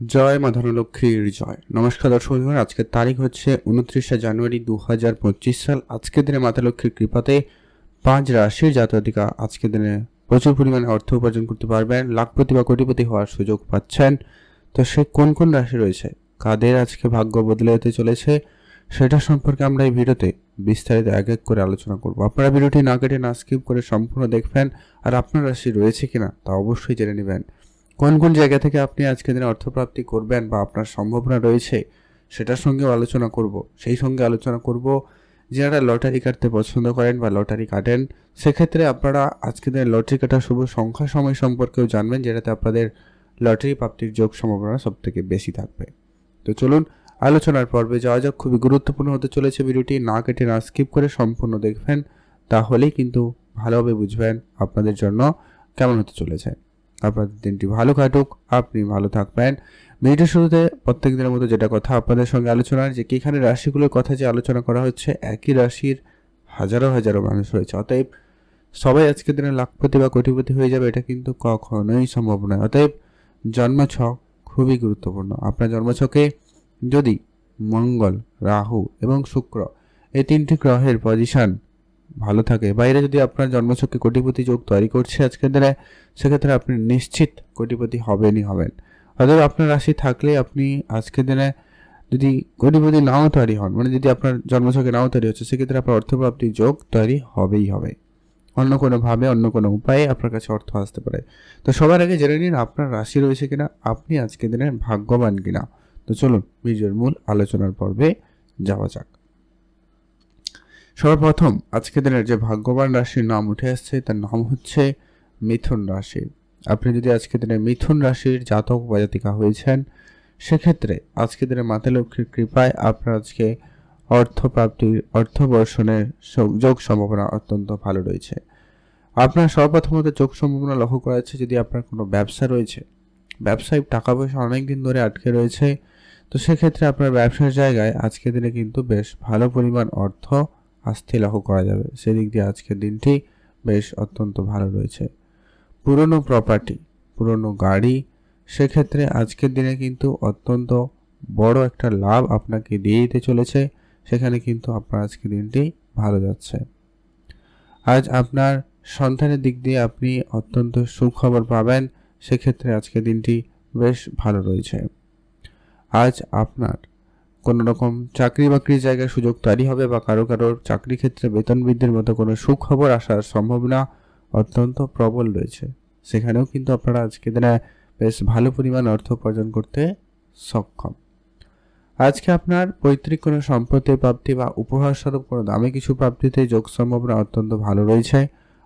জয় মা ধনলক্ষ্মীর জয়। নমস্কার দর্শক বন্ধুগণ আজকের তারিখ হচ্ছে উনত্রিশে জানুয়ারি দু হাজার পঁচিশ সাল। আজকের দিনে মাতা লক্ষ্মীর কৃপাতে পাঁচ রাশির জাতকতিকা আজকের দিনে প্রচুর পরিমাণে অর্থ উপার্জন করতে পারবেন লাখপতি বা কোটিপতি হওয়ার সুযোগ পাচ্ছেন। তো সে কোন কোন রাশি রয়েছে, কাদের আজকে ভাগ্য বদলে যেতে চলেছে, সেটা সম্পর্কে আমরা এই ভিডিওতে বিস্তারিত এক এক করে আলোচনা করব। আপনারা ভিডিওটি না কেটে না স্কিপ করে সম্পূর্ণ দেখবেন, আর আপনার রাশি রয়েছে কিনা তা অবশ্যই জেনে নেবেন। কোন কোন জায়গা থেকে আপনি আজকে দিনে অর্থপ্রাপ্তি করবেন বা আপনার সম্ভাবনা রয়েছে, সেটার সঙ্গেও আলোচনা করব। সেই সঙ্গে আলোচনা করব যারা লটারি কাটতে পছন্দ করেন বা লটারি কাটেন, সেক্ষেত্রে আপনারা আজকে দিনে লটারি কাটার শুভ সংখ্যা সময় সম্পর্কেও জানবেন, যেটাতে আপনাদের লটারি প্রাপ্তির যোগ সম্ভাবনা সব থেকে বেশি থাকবে। তো চলুন, আলোচনার পর্বে যাওয়া যাক। খুবই গুরুত্বপূর্ণ হতে চলেছে ভিডিওটি, না কেটে না স্কিপ করে সম্পূর্ণ দেখবেন, তাহলেই কিন্তু ভালোভাবে বুঝবেন আপনাদের জন্য কেমন হতে চলেছে। আপনাদের দিনটি ভালো কাটুক, আপনি ভালো থাকবেন। ভিডিও শুরুতে প্রত্যেক দিনের মতো যেটা কথা আপনাদের সঙ্গে আলোচনার যে এখানে রাশিগুলোর কথা যে আলোচনা করা হচ্ছে, একই রাশির হাজারো হাজারো মানুষ রয়েছে। অতএব সবাই আজকের দিনে লাখপতি বা কোটিপতি হয়ে যাবে, এটা কিন্তু কখনোই সম্ভব নয়। অতএব জন্মছক খুবই গুরুত্বপূর্ণ। আপনার জন্মছকে যদি মঙ্গল, রাহু এবং শুক্র এই তিনটি গ্রহের পজিশন ভালো থাকে। বাইরে যদি আপনার জন্মছকে কোটিপতি যোগ তৈরি করছে আজকের দিনে, সেক্ষেত্রে আপনি নিশ্চিত কোটিপতি হবেনই হবেন। অতএব আপনার রাশি থাকলে আপনি আজকের দিনে যদি কোটিপতি নাও তৈরি হন মানে যদি আপনার জন্মছকে নাও তৈরি হচ্ছে, সেক্ষেত্রে আপনার অর্থপ্রাপ্তির যোগ তৈরি হবেই হবে। অন্য কোনোভাবে অন্য কোনো উপায়ে আপনার কাছে অর্থ আসতে পারে। তো সবার আগে জেনে নিন আপনার রাশি রয়েছে কিনা, আপনি আজকের দিনে ভাগ্যবান কিনা। তো চলুন, ভিডিওর মূল আলোচনার পর্বে যাওয়া যাক। সর্বপ্রথম আজকের দিনের যে ভাগ্যবান রাশির নাম উঠে আসছে, তার নাম হচ্ছে মিথুন রাশি। আপনি যদি আজকের দিনে মিথুন রাশির জাতক বা হয়েছেন, সেক্ষেত্রে আজকের দিনে মাতা লক্ষ্মীর কৃপায় আপনার আজকে অর্থ প্রাপ্তির অর্থ বর্ষণের যোগ সম্ভাবনা অত্যন্ত ভালো রয়েছে। আপনার সর্বপ্রথমত যোগ সম্ভাবনা লক্ষ্য করা যাচ্ছে যদি আপনার কোনো ব্যবসা রয়েছে। ব্যবসায় টাকা পয়সা অনেক দিন ধরে আটকে রয়েছে, তো সেক্ষেত্রে আপনার ব্যবসার জায়গায় আজকের দিনে কিন্তু বেশ ভালো পরিমাণ অর্থ আসতে লক্ষ্য করা যাবে। সেদিক দিয়ে আজকের দিনটি বেশ অত্যন্ত ভালো রয়েছে। পুরনো প্রপার্টি পুরনো গাড়ি, সেক্ষেত্রে আজকের দিনে কিন্তু অত্যন্ত বড় একটা লাভ আপনাকে দিয়ে দিতে চলেছে। সেখানে কিন্তু আপনার আজকের দিনটি ভালো যাচ্ছে। আজ আপনার সন্তানের দিক দিয়ে আপনি অত্যন্ত সুখবর পাবেন। সেক্ষেত্রে আজকের দিনটি বেশ ভালো রয়েছে। আজ আপনার কোনো রকম চাকরি বাকরির জায়গায় সুযোগ তৈরি হবে বা কারও কারোর চাকরি ক্ষেত্রে বেতন বৃদ্ধির মতো কোনো সুখবর আসার সম্ভাবনা অত্যন্ত প্রবল রয়েছে। সেখানেও কিন্তু আপনারা আজকে দিনে বেশ ভালো পরিমাণ অর্থ উপার্জন করতে সক্ষম। আজকে আপনার পৈতৃক কোনো সম্পত্তির প্রাপ্তি বা উপহার স্বরূপ কোনো দামি কিছু প্রাপ্তিতে যোগ সম্ভাবনা অত্যন্ত ভালো রয়েছে।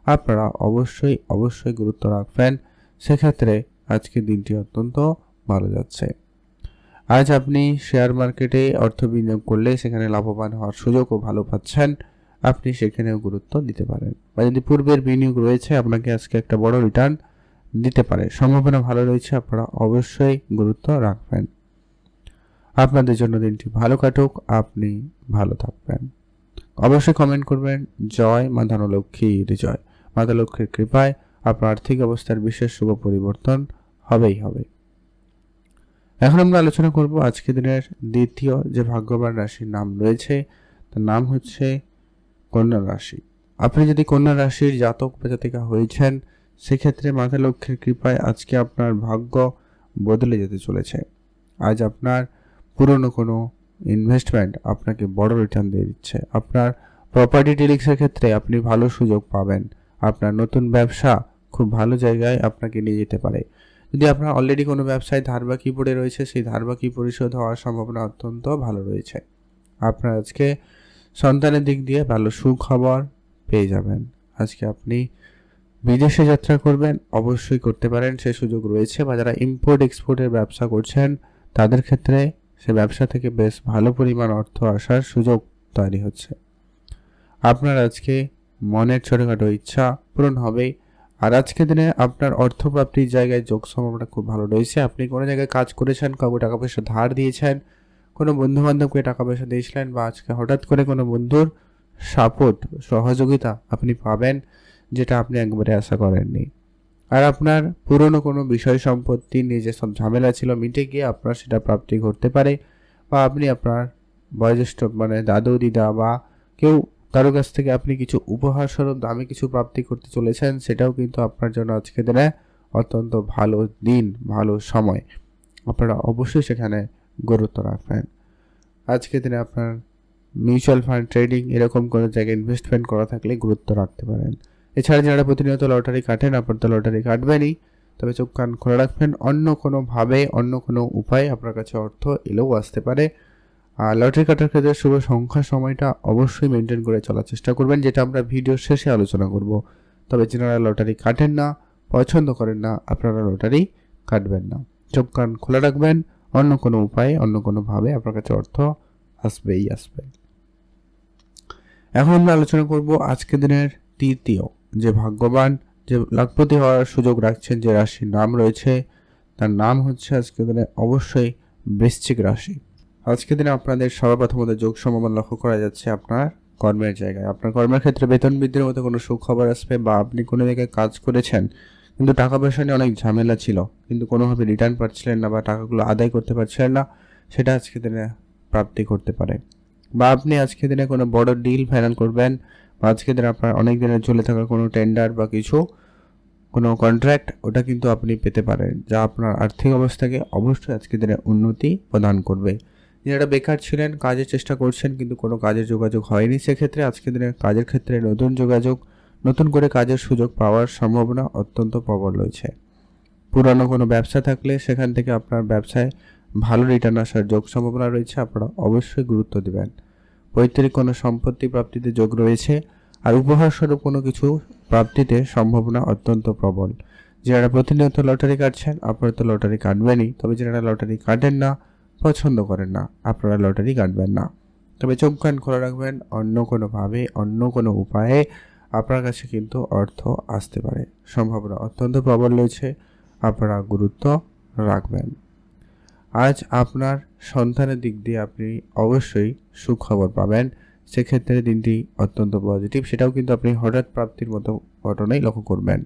আপনারা অবশ্যই অবশ্যই গুরুত্ব রাখবেন। সেক্ষেত্রে আজকের দিনটি অত্যন্ত ভালো যাচ্ছে। আজ আপনি শেয়ার মার্কেটে অর্থ বিনিয়োগ করলে সেখানে লাভবান হওয়ার সুযোগও ভালো পাচ্ছেন। আপনি সেখানেও গুরুত্ব দিতে পারেন। বা যদি পূর্বের বিনিয়োগ রয়েছে, আপনাকে আজকে একটা বড় রিটার্ন দিতে পারে। সম্ভাবনা ভালো রয়েছে, আপনারা অবশ্যই গুরুত্ব রাখবেন। আপনাদের জন্য দিনটি ভালো কাটুক, আপনি ভালো থাকবেন। অবশ্যই কমেন্ট করবেন, জয় মা ধনলক্ষ্মীর জয়। মাতা লক্ষ্মীর কৃপায় আপনার আর্থিক অবস্থার বিশেষ শুভ পরিবর্তন হবেই হবে। এখন আমরা আলোচনা করব আজকের দিনের দ্বিতীয় যে ভাগ্যবান রাশির নাম রয়েছে, তার নাম হচ্ছে কন্যা রাশি। আপনি যদি কন্যা রাশির জাতক বা জাতিকা হয়েছেন, সেক্ষেত্রে মাতা লক্ষ্মীর কৃপায় আজকে আপনার ভাগ্য বদলে যেতে চলেছে। আজ আপনার পুরনো কোনো ইনভেস্টমেন্ট আপনাকে বড় রিটার্ন দিয়ে দিচ্ছে। আপনার প্রপার্টি ডিলিংসের ক্ষেত্রে আপনি ভালো সুযোগ পাবেন। আপনার নতুন ব্যবসা খুব ভালো জায়গায় আপনাকে নিয়ে যেতে পারে। যদি আপনার অলরেডি কোনো ব্যবসায় ধারবাকি পড়ে রয়েছে, সেই ধারবাকি পরিশোধ হওয়ার সম্ভাবনা অত্যন্ত ভালো রয়েছে। আপনার আজকে সন্তানের দিক দিয়ে ভালো সুখবর পেয়ে যাবেন। আজকে আপনি বিদেশে যাত্রা করবেন, অবশ্যই করতে পারেন, সে সুযোগ রয়েছে বা যারা ইম্পোর্ট এক্সপোর্টের ব্যবসা করছেন, তাদের ক্ষেত্রে সে ব্যবসা থেকে বেশ ভালো পরিমাণ অর্থ আসার সুযোগ তৈরি হচ্ছে। আপনার আজকে মনের ছোটোখাটো ইচ্ছা পূরণ হবেই। আর আজকে দিনে আপনার অর্থপ্রাপ্তির জায়গায় যোগ সম্ভাবনা খুব ভালো রয়েছে। আপনি কোনো জায়গায় কাজ করেছেন, কাউকে টাকা পয়সা ধার দিয়েছেন, কোনো বন্ধু বান্ধবকে টাকা পয়সা দিয়েছিলেন বা আজকে হঠাৎ করে কোনো বন্ধুর সাপোর্ট, সহযোগিতা আপনি পাবেন যেটা আপনি একবারে আশা করেননি। আর আপনার পুরনো কোনো বিষয় সম্পত্তি নিয়ে যে সব ঝামেলা ছিল, মিটে গিয়ে আপনার সেটা প্রাপ্তি ঘটতে পারে বা আপনি আপনার বয়োজ্যেষ্ঠ মানে দাদু, দিদা বা কেউ কারও কাছ থেকে আপনি কিছু উপহার স্বরূপ, দামি কিছু প্রাপ্তি করতে চলেছেন, সেটাও কিন্তু আপনার জন্য আজকে দিনে অত্যন্ত ভালো দিন, ভালো সময়। আপনারা অবশ্যই সেখানে গুরুত্ব রাখবেন। আজকে দিনে আপনার মিউচুয়াল ফান্ড ট্রেডিং এরকম কোনো জায়গায় ইনভেস্টমেন্ট করা থাকলে গুরুত্ব রাখতে পারেন। এছাড়া যারা প্রতিনিয়ত লটারি কাটেন, আপনার তো লটারি কাটবেনই। তবে চোখ কান খোলা রাখবেন, অন্য কোনোভাবে, অন্য কোনো উপায়ে আপনার কাছে অর্থ এলেও আসতে পারে। লটারি কাটার ক্ষেত্রে শুভ সংখ্যা সময়টা অবশ্যই মেনটেন করে চলার চেষ্টা করবেন, যেটা আমরা ভিডিওর শেষে আলোচনা করব। তবে যারা লটারি কাটেন না, পছন্দ করেন না, আপনারা লটারি কাটবেন না। চোখ কান খোলা রাখবেন, অন্য কোনো উপায়ে, অন্য কোনোভাবে আপনার কাছে অর্থ আসবেই আসবে। এখন আমরা আলোচনা করব আজকে দিনের তৃতীয়। যে ভাগ্যবান, যে লাখপতি হওয়ার সুযোগ রাখছেন, যে রাশির নাম রয়েছে, তার নাম হচ্ছে আজকে দিনে অবশ্যই বৃশ্চিক রাশি। আজকে দিনে আপনাদের সর্বপ্রথমত যোগ সম্ভাবনা লক্ষ্য করা যাচ্ছে আপনার কর্মের জায়গায়। আপনার কর্মের ক্ষেত্রে বেতন বৃদ্ধির মতো কোনো সুখবর আসবে বা আপনি কোনো জায়গায় কাজ করেছেন, কিন্তু টাকা পয়সা নিয়ে অনেক ঝামেলা ছিল, কিন্তু কোনোভাবে রিটার্ন পাচ্ছিলেন না বা টাকাগুলো আদায় করতে পারছিলেন না, সেটা আজকে দিনে প্রাপ্তি করতে পারে। বা আপনি আজকে দিনে কোনো বড় ডিল ফাইনাল করবেন, বা আজকে দিনে আপনার অনেক দিনের চলে থাকা কোনো টেন্ডার বা কিছু, কোনো কন্ট্রাক্ট ওটা কিন্তু আপনি পেতে পারেন, যা আপনার আর্থিক অবস্থাকে অবশ্যই আজকে দিনে উন্নতি প্রদান করবে। যারা বেকার ছিলেন, কাজের চেষ্টা করছেন, কিন্তু কোনো কাজের যোগাযোগ হয়নি। সেক্ষেত্রে আজকের দিনে কাজের ক্ষেত্রে নতুন যোগাযোগ, নতুন করে কাজের সুযোগ পাওয়ার সম্ভাবনা অত্যন্ত প্রবল রয়েছে। পুরানো কোনো ব্যবসা থাকলে সেখান থেকে আপনার ব্যবসায় ভালো রিটার্ন আসার যোগ সম্ভাবনা রয়েছে, আপনারা অবশ্যই গুরুত্ব দেবেন। পৈতৃক কোনো সম্পত্তি প্রাপ্তিতে যোগ রয়েছে, আর উপহারস্বরূপ কোনো কিছু প্রাপ্তিতে সম্ভাবনা অত্যন্ত প্রবল। যারা প্রতিনিয়ত লটারি কাটছেন, আপনারা তো লটারি কাটবেনই, তবে যারা লটারি কাটেন না পছন্দ করেন না। আপনারা লটারি কাটবেন না। তবে চোখ কান খোলা রাখবেন, অন্য কোনোভাবে, অন্য কোনো উপায়ে আপনার কাছে কিন্তু অর্থ আসতে পারে। সম্ভাবনা অত্যন্ত প্রবল রয়েছে, আপনারা গুরুত্ব রাখবেন। আজ আপনার সন্তানের দিক দিয়ে আপনি অবশ্যই সুখবর পাবেন। সেক্ষেত্রে দিনটি অত্যন্ত পজিটিভ, সেটাও কিন্তু আপনি হঠাৎ প্রাপ্তির মতো ঘটনাই লক্ষ্য করবেন।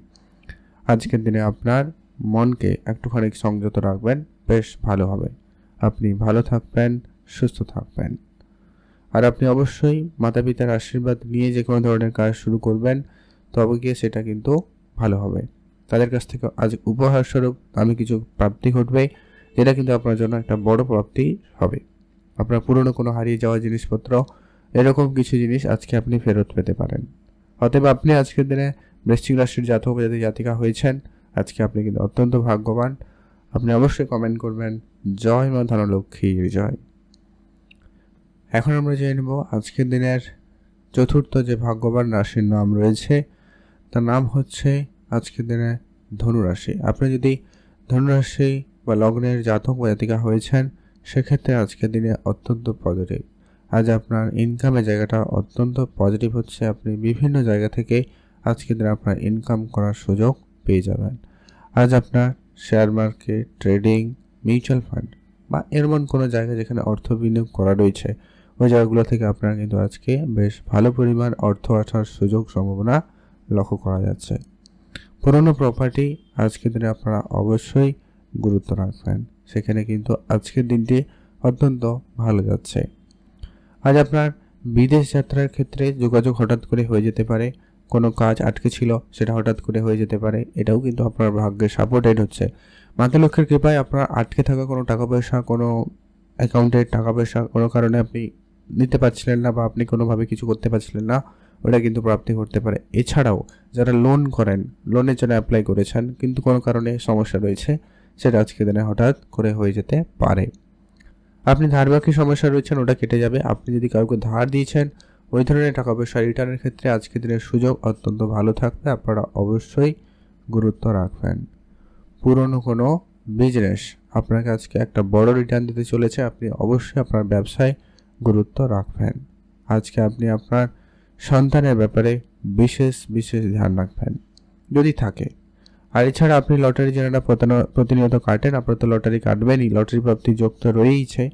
আজকের দিনে আপনার মনকে একটুখানি সংযত রাখবেন, বেশ ভালো হবে। আপনি ভালো থাকবেন, সুস্থ থাকবেন। আর আপনি অবশ্যই মাতা পিতার আশীর্বাদ নিয়ে যে কোনো ধরনের কাজ শুরু করবেন, তবে গিয়ে সেটা কিন্তু ভালো হবে। তাদের কাছ থেকে আজ উপহার স্বরূপ আমি কিছু প্রাপ্তি ঘটবে, যেটা কিন্তু আপনার জন্য একটা বড় প্রাপ্তি হবে। আপনার পুরনো কোনো হারিয়ে যাওয়া জিনিসপত্র, এরকম কিছু জিনিস আজকে আপনি ফেরত পেতে পারেন। অতএব আপনি আজকের দিনে বৃশ্চিক রাশির জাতক জাতি জাতিকা হয়েছেন, আজকে আপনি কিন্তু অত্যন্ত ভাগ্যবান। আপনি অবশ্যই কমেন্ট করবেন। জয় মা ধনলক্ষ্মীর জয়। এখন আমরা জেনে নেব আজকের দিনের চতুর্থ যে ভাগ্যবান রাশির নাম রয়েছে, তার নাম হচ্ছে আজকের দিনে ধনুরাশি। আপনি যদি ধনুরাশি বা লগ্নের জাতক বা জাতিকা হয়েছেন, সেক্ষেত্রে আজকের দিনে অত্যন্ত পজিটিভ আজ আপনার ইনকামের জায়গাটা অত্যন্ত পজিটিভ হচ্ছে। আপনি বিভিন্ন জায়গা থেকে আজকের দিনে আপনার ইনকাম করার সুযোগ পেয়ে যাবেন। আজ আপনার share market, trading, mutual fund বা এমন কোনো জায়গা যেখানে অর্থ বিনিয়োগ করা রয়েছে, ওই জায়গাগুলো থেকে আপনার কিন্তু আজকে বেশ ভালো পরিমাণ অর্থ আসার সুযোগ সম্ভাবনা লক্ষ্য করা যাচ্ছে। পুরনো প্রপার্টি আজকের দিনে আপনারা অবশ্যই গুরুত্ব রাখবেন। সেখানে কিন্তু আজকের দিনটি অত্যন্ত ভালো যাচ্ছে। আজ আপনার বিদেশ যাত্রার ক্ষেত্রে যোগাযোগ হঠাৎ করে হয়ে যেতে পারে। কোনো কাজ আটকে ছিল, সেটা হঠাৎ করে হয়ে যেতে পারে, এটাও কিন্তু আপনার ভাগ্যে সাপোর্টেড হচ্ছে। মাতা লক্ষ্যের কৃপায় আপনার আটকে থাকা কোনো টাকা পয়সা, কোনো অ্যাকাউন্টের টাকা পয়সা কোনো কারণে আপনি নিতে পারছিলেন না বা আপনি কোনোভাবে কিছু করতে পারছিলেন না, ওটা কিন্তু প্রাপ্তি করতে পারে। এছাড়াও যারা লোন করেন লোনের জন্য অ্যাপ্লাই করেছেন, কিন্তু কোনো কারণে সমস্যা রয়েছে, সেটা আজকে দিনে হঠাৎ করে হয়ে যেতে পারে। আপনি ধার বাকি সমস্যা রয়েছেন, ওটা কেটে যাবে। আপনি যদি কাউকে ধার দিয়েছেন ওই ধরনের টাকা পয়সা রিটার্নের ক্ষেত্রে আজকের দিনের সুযোগ অত্যন্ত ভালো থাকবে। আপনারা অবশ্যই গুরুত্ব রাখবেন। পুরনো কোনো বিজনেস আপনাকে আজকে একটা বড় রিটার্ন দিতে চলেছে, আপনি অবশ্যই আপনার ব্যবসায় গুরুত্ব রাখবেন। আজকে আপনি আপনার সন্তানের ব্যাপারে বিশেষ বিশেষ ধ্যান রাখবেন। যদি থাকে। আর এছাড়া আপনি লটারি যারা প্রতিনিয়ত কাটেন, আপনার তো লটারি কাটবেনই, লটারি প্রাপ্তি যোগ তো রয়েইছে।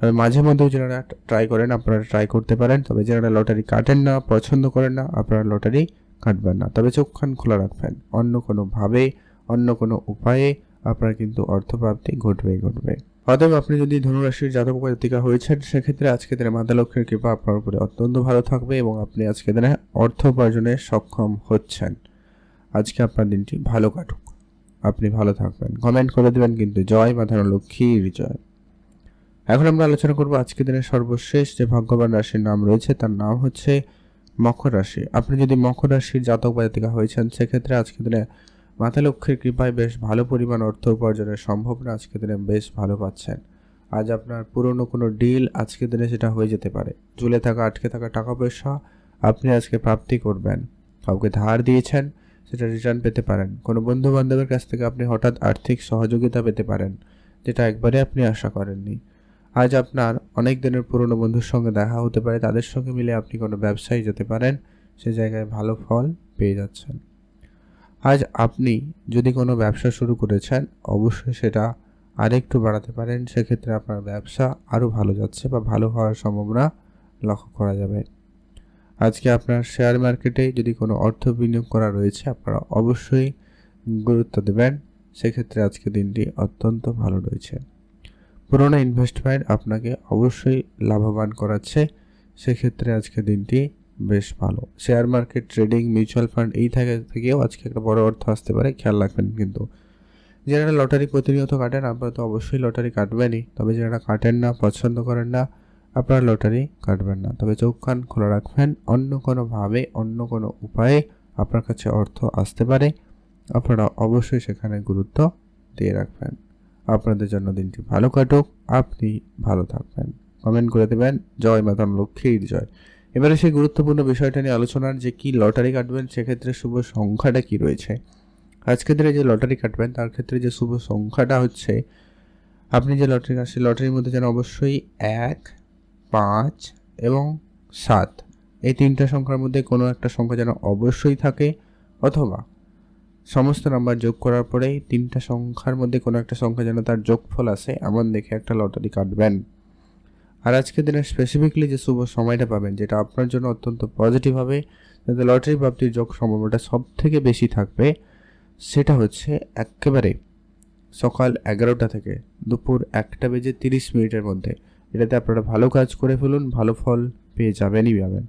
তবে মাঝে মধ্যেও যারা ট্রাই করেন, আপনারা ট্রাই করতে পারেন। তবে যারা লটারি কাটেন না, পছন্দ করেন না, আপনারা লটারি কাটবেন না। তবে চোখ খোলা রাখবেন। অন্য কোনোভাবে, অন্য কোনো উপায়ে আপনার কিন্তু অর্থপ্রাপ্তি ঘটবেই ঘটবে। অতএব আপনি যদি ধনুরাশির জাতক জাতিকা হয়েছেন, সেক্ষেত্রে আজকে দিনে মাতা লক্ষ্মীর কৃপা আপনার উপরে অত্যন্ত ভালো থাকবে এবং আপনি আজকে দিনে অর্থ উপার্জনে সক্ষম হচ্ছেন। আজকে আপনার দিনটি ভালো কাটুক। আপনি ভালো থাকবেন। কমেন্ট করে দেবেন কিন্তু জয় মাতা লক্ষ্মীর জয় এখন আমরা আলোচনা করব আজকে দিনের সর্বশেষ যে ভাগ্যবান রাশির নাম রয়েছে, তার নাম হচ্ছে মকর রাশি। আপনি যদি মকর রাশির জাতক বা জাতিকা হয়েছেন সেক্ষেত্রে আজকে দিনে মাতা লক্ষ্মীর কৃপায় বেশ ভালো পরিমাণ অর্থ উপার্জনের সম্ভাবনা আজকে দিনে বেশ ভালো পাচ্ছেন। আজ আপনার পুরনো কোনো ডিল আজকে দিনে সেটা হয়ে যেতে পারে। ঝুলে থাকা, আটকে থাকা টাকা পয়সা আপনি আজকে প্রাপ্তি করবেন। কাউকে ধার দিয়েছেন, সেটা রিটার্ন পেতে পারেন। কোনো বন্ধু বান্ধবের কাছ থেকে আপনি হঠাৎ আর্থিক সহযোগিতা পেতে পারেন, যেটা একবারে আপনি আশা করেননি। আজ আপনার অনেক দিনের পুরনো বন্ধুর সঙ্গে দেখা হতে পারে। তাদের সঙ্গে মিলে আপনি কোনো ব্যবসায় যেতে পারেন, সে জায়গায় ভালো ফল পেয়ে যাচ্ছেন। আজ আপনি যদি কোনো ব্যবসা শুরু করেছেন, অবশ্যই সেটা আরেকটু বাড়াতে পারেন। সেক্ষেত্রে আপনার ব্যবসা আরও ভালো যাচ্ছে বা ভালো হওয়ার সম্ভাবনা লক্ষ্য করা যাবে। আজকে আপনার শেয়ার মার্কেটে যদি কোনো অর্থ বিনিয়োগ করা রয়েছে, আপনারা অবশ্যই গুরুত্ব দেবেন। সেক্ষেত্রে আজকে দিনটি অত্যন্ত ভালো রয়েছে। পুরোনো ইনভেস্টমেন্ট আপনাকে অবশ্যই লাভবান করাচ্ছে। সেক্ষেত্রে আজকে দিনটি বেশ ভালো। Share market trading mutual fund এই থেকে, থেকেও আজকে একটা বড় অর্থ আসতে পারে। খেয়াল রাখবেন কিন্তু। যারা লটারি প্রতিনিয়ত কাটেন, আপনারা তো অবশ্যই লটারি কাটবেনই। তবে যারা কাটেন না, পছন্দ করেন না, আপনারা লটারি কাটবেন না। তবে চোখ কান খোলা রাখবেন, অন্য কোনোভাবে অন্য কোনো উপায়ে আপনার কাছে অর্থ আসতে পারে। আপনারা অবশ্যই সেখানে গুরুত্ব দিয়ে রাখবেন। আপনাদের জন্য দিনটি ভালো কাটুক। আপনি ভালো থাকবেন। কমেন্ট করে দেবেন, জয় মাতাম লক্ষ্মীর জয়। এবারে সেই গুরুত্বপূর্ণ বিষয়টা নিয়ে আলোচনার যে কি লটারি কাটবেন, সেক্ষেত্রে শুভ সংখ্যাটা কি রয়েছে? আজকের দিনে যে লটারি কাটবেন, তার ক্ষেত্রে যে শুভ সংখ্যাটা হচ্ছে, আপনি যে লটারি কাটছেন লটারির মধ্যে যেন অবশ্যই এক, পাঁচ এবং সাত। এই তিনটা সংখ্যার মধ্যে কোনো একটা সংখ্যা যেন অবশ্যই থাকে অথবা সমস্ত নাম্বার যোগ করার পরেই তিনটা সংখ্যার মধ্যে কোনো একটা সংখ্যা যেন তার যোগফল আসে এমন দেখে একটা লটারি কাটবেন। আর আজকের দিনে স্পেসিফিকলি যে শুভ সময়টা পাবেন, যেটা আপনার জন্য অত্যন্ত পজিটিভ হবে, যাতে লটারি প্রাপ্তির যোগ সম্ভাবনাটা সব থেকে বেশি থাকবে, সেটা হচ্ছে একেবারে সকাল এগারোটা থেকে দুপুর একটা বেজে তিরিশ মিনিটের মধ্যে। এটাতে আপনারা ভালো কাজ করে ফেলুন, ভালো ফল পেয়ে যাবেনই পাবেন।